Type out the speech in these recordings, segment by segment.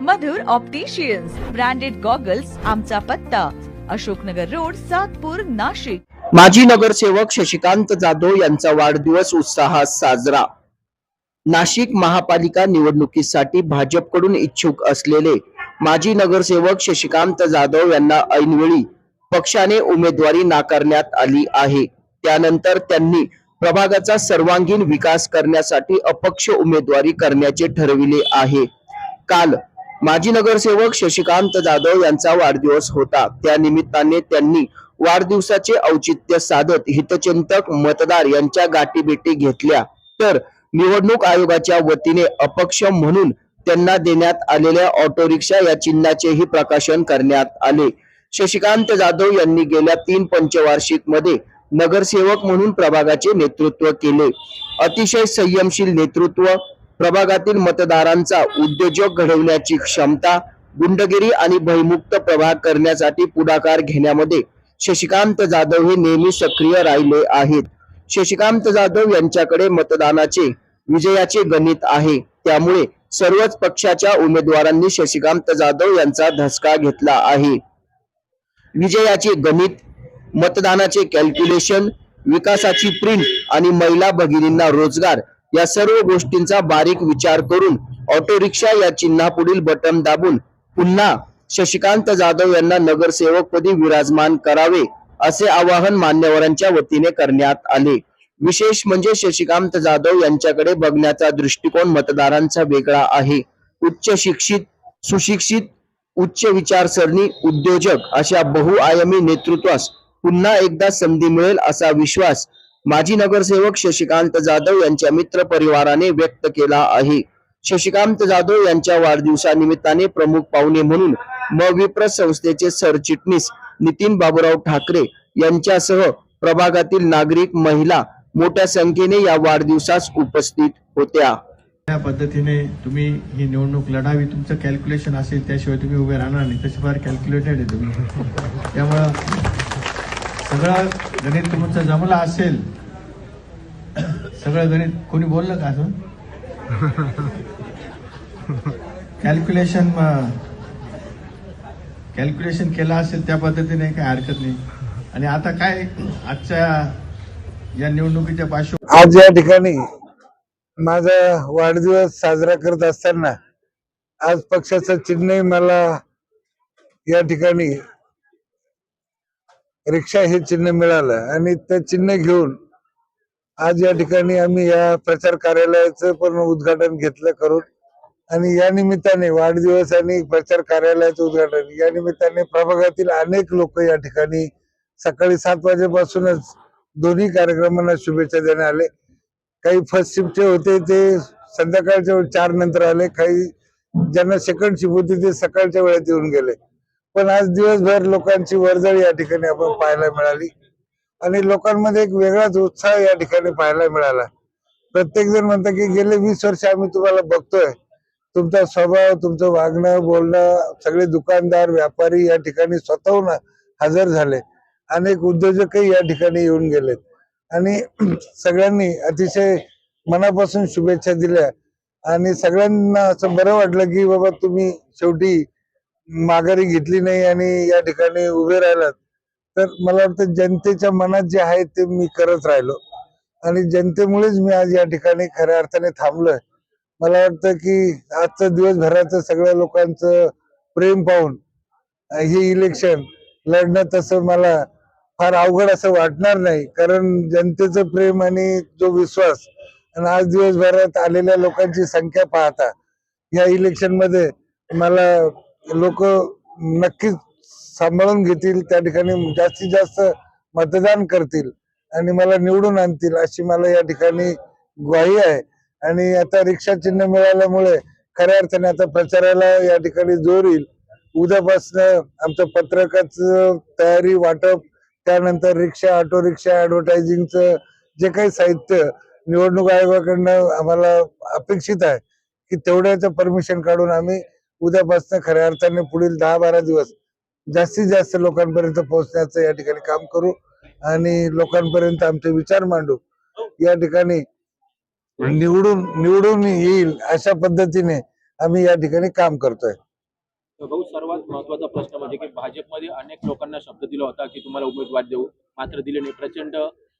मधुर opticians branded goggles आमचा पत्ता Ashoknagar road Satpur Nashik. माजी नगरसेवक शशिकांत जाधव यांचा वाढदिवस उत्साहात साजरा. नाशिक महापालिका निवडणुकीसाठी भाजपकडून इच्छुक असलेले माजी नगरसेवक शशिकांत जाधव यांना ऐनवेळी पक्षाने उमेदवारी नाकारण्यात आली आहे. त्यानंतर त्यांनी प्रभागाचा सर्वांगीण विकास करण्यासाठी अपक्ष उमेदवारी करण्याचे ठरविले आहे. काल माजी नगरसेवक शशिकांत जाधव यांचा वाढदिवस होता. त्या निमित्ताने त्यांनी वाढदिवसाचे औचित्य साधत हितचिंतक मतदार यांच्या गाठीभेटी घेतल्या. तर निवडणूक आयोगाच्या वतीने अपक्ष म्हणून त्यांना देण्यात आलेल्या ऑटो रिक्षा या चिन्हाचेही प्रकाशन करण्यात आले. शशिकांत जाधव यांनी गेल्या तीन पंचवार्षिकमध्ये नगरसेवक म्हणून प्रभागाचे नेतृत्व केले. अतिशय संयमशील नेतृत्व प्रभागातील मतदारांचा उद्योजक घडवण्याची क्षमता गुंडगिरी आणि भयमुक्त प्रभाग करण्यासाठी पुढाकार घेण्यामध्ये शशिकांत जाधव हे नेहमी सक्रिय राहिले आहेत. शशिकांत जाधव यांच्याकडे मतदानाचे विजयाचे गणित आहे. त्यामुळे सर्वच पक्षाच्या उमेदवारांनी शशिकांत जाधव यांचा धसका घेतला आहे. विजयाचे गणित मतदानाचे कॅल्क्युलेशन विकासाची प्रिंट आणि महिला भगिनींना रोजगार या सर्व गोष्टींचा बारीक विचार करून ऑटो रिक्षा या चिन्हापुढील बटन दाबून पुन्हा शशिकांत जाधव यांना नगरसेवक पदी विराजमान करावे असे आवाहन मान्यवरांच्या वतीने करण्यात आले. विशेष म्हणजे शशिकांत जाधव यांच्याकडे बघण्याचा दृष्टिकोन मतदारांचा वेगळा आहे. उच्च शिक्षित सुशिक्षित उच्च विचारसरणी उद्योजक अशा बहुआयामी नेतृत्वास पुन्हा एकदा संधी मिळेल असा विश्वास माजी नगरसेवक शशिकांत जाधव यांच्या मित्र परिवाराने व्यक्त केला आहे. शशिकांत जाधव यांच्या वाढदिवसानिमित्ताने प्रमुख पाहुणे म्हणून मविप्र संस्थेचे सरचिटणीस नितीन बाबुराव ठाकरे यांच्यासह प्रभागातील नागरिक महिला मोठ्या संख्येने या वाढदिवसास उपस्थित होत्या. त्या पद्धतीने तुम्ही ही निवडणूक लढावी तुमचं कॅल्क्युलेशन असेल त्याशिवाय तुम्ही उभे राहणार नाही. तसे फार कॅल्क्युलेटेड आहे तुम्ही. त्यामुळं सगळं गणित तुमचं जमलं असेल सगळं गणित कोणी बोललं का असं कॅल्क्युलेशन कॅल्क्युलेशन केलं असेल त्या पद्धतीने काही हरकत नाही. आणि आता काय आजच्या या निवडणुकीच्या पार्श्व आज या ठिकाणी माझा वाढदिवस साजरा करत असताना आज पक्षाचं चिन्हही मला या ठिकाणी रिक्षा हे चिन्ह मिळालं आणि ते चिन्ह घेऊन आज या ठिकाणी आम्ही या प्रचार कार्यालयाचं पण उद्घाटन घेतलं करून आणि या निमित्ताने वाढदिवस आणि प्रचार कार्यालयाचं उद्घाटन या निमित्ताने प्रभागातील अनेक लोक या ठिकाणी सकाळी सात वाजेपासूनच दोन्ही कार्यक्रमांना शुभेच्छा देण्यात आले. काही फर्स्ट शिफ्टचे होते ते संध्याकाळच्या चार नंतर आले काही ज्यांना सेकंड शिफ्ट होती ते सकाळच्या वेळेत येऊन गेले. पण आज दिवसभर लोकांची वर्दळ या ठिकाणी आपण पाहायला मिळाली. आणि लोकांमध्ये एक वेगळाच उत्साह या ठिकाणी पाहायला मिळाला. प्रत्येक जण म्हणतात की गेले वीस वर्ष आम्ही तुम्हाला बघतोय. तुमचा स्वभाव तुमचं वागणं बोलणं सगळे दुकानदार व्यापारी या ठिकाणी स्वतःहून हजर झाले. अनेक उद्योजकही या ठिकाणी येऊन गेलेत. आणि सगळ्यांनी अतिशय मनापासून शुभेच्छा दिल्या. आणि सगळ्यांना असं बरं वाटलं की बाबा तुम्ही शेवटी माघारी घेतली नाही आणि या ठिकाणी उभे राहिलात. तर मला वाटतं जनतेच्या मनात जे आहे ते मी करत राहिलो. आणि जनतेमुळेच मी आज या ठिकाणी खऱ्या अर्थाने थांबलोय. मला वाटतं की आजचं दिवसभराचं सगळ्या लोकांचं प्रेम पाहून हे इलेक्शन लढणं तसं मला फार अवघड असं वाटणार नाही. कारण जनतेचं प्रेम आणि जो विश्वास आणि आज दिवसभरात आलेल्या लोकांची संख्या पाहता या इलेक्शनमध्ये मला लोक नक्कीच सांभाळून घेतील त्या ठिकाणी जास्तीत जास्त मतदान करतील आणि मला निवडून आणतील अशी मला या ठिकाणी ग्वाही आहे. आणि आता रिक्षा चिन्ह मिळाल्यामुळे खऱ्या अर्थाने आता प्रचाराला या ठिकाणी जोर येईल. उद्यापासनं आमचं पत्रकाचं तयारी वाटप त्यानंतर रिक्षा ऑटो रिक्षा ऍडव्हर्टायझिंगचं जे काही साहित्य निवडणूक आयोगाकडनं आम्हाला अपेक्षित आहे की तेवढ्याचं परमिशन काढून आम्ही उद्यापासून खऱ्या अर्थाने पुढील दहा बारा दिवस जास्तीत जास्त लोकांपर्यंत पोहोचण्याचं या ठिकाणी काम करू आणि लोकांपर्यंत आमचे विचार मांडू. या ठिकाणी निवडून निवडून येईल अशा पद्धतीने आम्ही या ठिकाणी काम करतोय. भाऊ सर्वात महत्त्वाचा प्रश्न म्हणजे की भाजपमध्ये अनेक लोकांना शब्द दिला होता की तुम्हाला उमेदवार देऊ मात्र दिले नाही. प्रचंड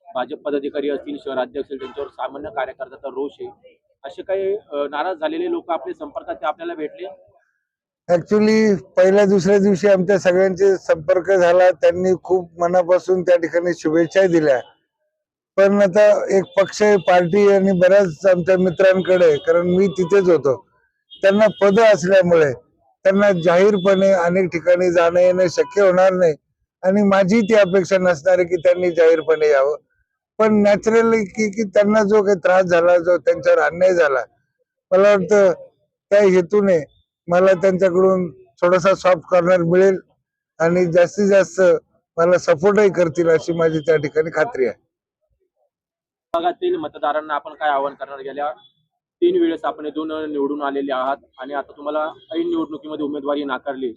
भाजप पदाधिकारी असतील शहराध्यक्ष असतील त्यांच्यावर सामान्य कार्यकर्त्याचा रोष आहे. असे काही नाराज झालेले लोक आपले संपर्कात ते आपल्याला भेटले? ऍक्च्युली पहिल्या दुसऱ्या दिवशी आमच्या सगळ्यांचे संपर्क झाला. त्यांनी खूप मनापासून त्या ठिकाणी शुभेच्छा दिल्या. पण आता एक पक्ष पार्टी आणि बऱ्याच आमच्या मित्रांकडे कारण मी तिथेच होतो. त्यांना पद असल्यामुळे त्यांना जाहीरपणे अनेक ठिकाणी जाणं येणं शक्य होणार नाही. आणि माझी ती अपेक्षा नसणार की त्यांनी जाहीरपणे यावं. पण नॅचरली की की त्यांना जो काही त्रास झाला जो त्यांच्यावर अन्याय झाला मला वाटतं त्या हेतूने मला त्यांच्याकडून थोडासा सॉफ्ट कॉर्नर मिळेल आणि जास्तीत जास्त मला सपोर्टही करतील अशी माझी त्या ठिकाणी खात्री आहे. भागातील मतदारांना आपण काय आवाहन करणार? गेल्या तीन वेळेस आपण दोन निवडून आलेले आहात आणि आता तुम्हाला ऐन निवडणुकीमध्ये उमेदवारी नाकारली.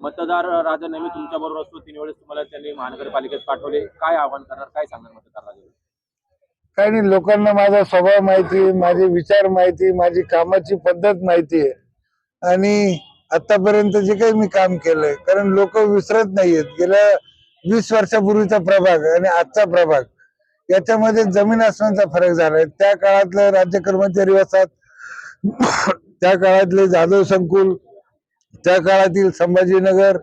मतदार राजा नेहमी तुमच्या बरोबर असतो. तीन वेळेस तुम्हाला त्यांनी महानगरपालिकेत पाठवले. काय आवाहन करणार? काय सांगणार मतदार राजा काही नाही लोकांना माझा स्वभाव माहिती माझे विचार माहिती माझी कामाची पद्धत माहिती आहे. आणि आतापर्यंत जे काही मी काम केलंय कारण लोक विसरत नाहीयेत. गेल्या वीस वर्षापूर्वीचा प्रभाग आणि आजचा प्रभाग. याच्यामध्ये जमीन आसमानचा फरक झालाय. त्या काळातलं राज्य कर्मचारी वसात त्या काळातले जाधव संकुल त्या काळातील संभाजीनगर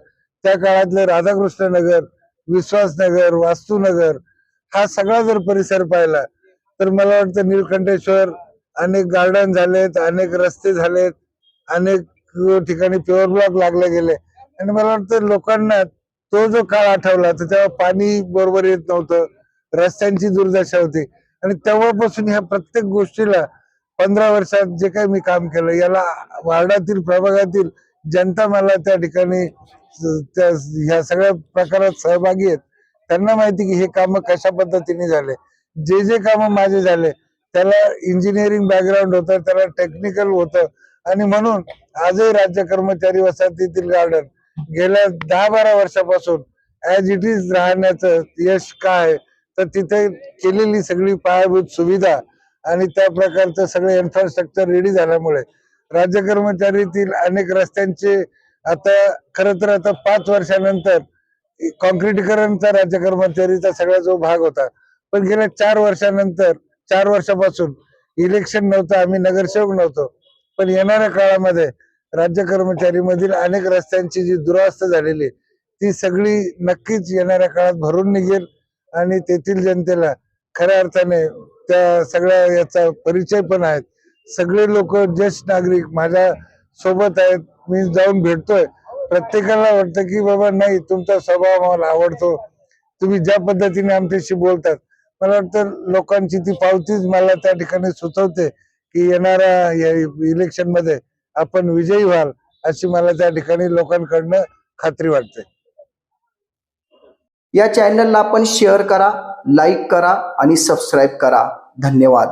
त्या काळातले राधाकृष्ण नगर विश्वासनगर वास्तूनगर हा सगळा जर परिसर पाहिला तर मला वाटतं नीलकंठेश्वर अनेक गार्डन झालेत अनेक रस्ते झालेत. अनेक ठिकाणी प्युअर ब्लॉक लागले गेले. आणि मला वाटतं लोकांना तो जो काळ आठवला तर तेव्हा पाणी बरोबर येत नव्हतं रस्त्यांची दुर्दशा होती. आणि तेव्हापासून ह्या प्रत्येक गोष्टीला पंधरा वर्षात जे काही मी काम केलं याला वार्डातील प्रभागातील जनता मला त्या ठिकाणी त्या ह्या सगळ्या प्रकारात सहभागी आहेत. त्यांना माहिती की हे काम कशा पद्धतीने झाले. जे जे काम माझे झाले त्याला इंजिनिअरिंग बॅकग्राऊंड होतं त्याला टेक्निकल होतं आणि म्हणून आजही राज्य कर्मचारी वसाहतीतील गार्डन गेल्या दहा बारा वर्षापासून ऍज इट इज राहण्याचं यश काय तर तिथे केलेली सगळी पायाभूत सुविधा आणि त्या प्रकारचं सगळं इन्फ्रास्ट्रक्चर रेडी झाल्यामुळे राज्य कर्मचारीतील अनेक रस्त्यांचे आता खर तर आता पाच वर्षानंतर कॉन्क्रिटीकरणचा राज्य कर्मचारीचा सगळा जो भाग होता पण गेल्या चार वर्षानंतर चार वर्षापासून इलेक्शन नव्हतं आम्ही नगरसेवक नव्हतो. पण येणाऱ्या काळामध्ये राज्य कर्मचारी मधील अनेक रस्त्यांची जी दुरावस्था झालेली आहे, ती सगळी नक्कीच येणाऱ्या काळात भरून निघेल आणि तेथील जनतेला खऱ्या अर्थाने त्या सगळ्या याचा परिचय पण आहेत. सगळे लोक ज्येष्ठ नागरिक माझ्या सोबत आहेत मी जाऊन भेटतोय. प्रत्येकाला वाटतं की बाबा नाही तुमचा स्वभाव मला आवडतो. तुम्ही ज्या पद्धतीने आमच्याशी बोलतात मला वाटतं लोकांची ती पावतीच मला त्या ठिकाणी सुचवते. की येणाऱ्या इलेक्शनमध्ये आपण विजयी व्हाल अशी मला त्या ठिकाणी लोकांकडनं खात्री वाटते. या चॅनलला आपण शेअर करा लाईक करा आणि सबस्क्राईब करा. धन्यवाद.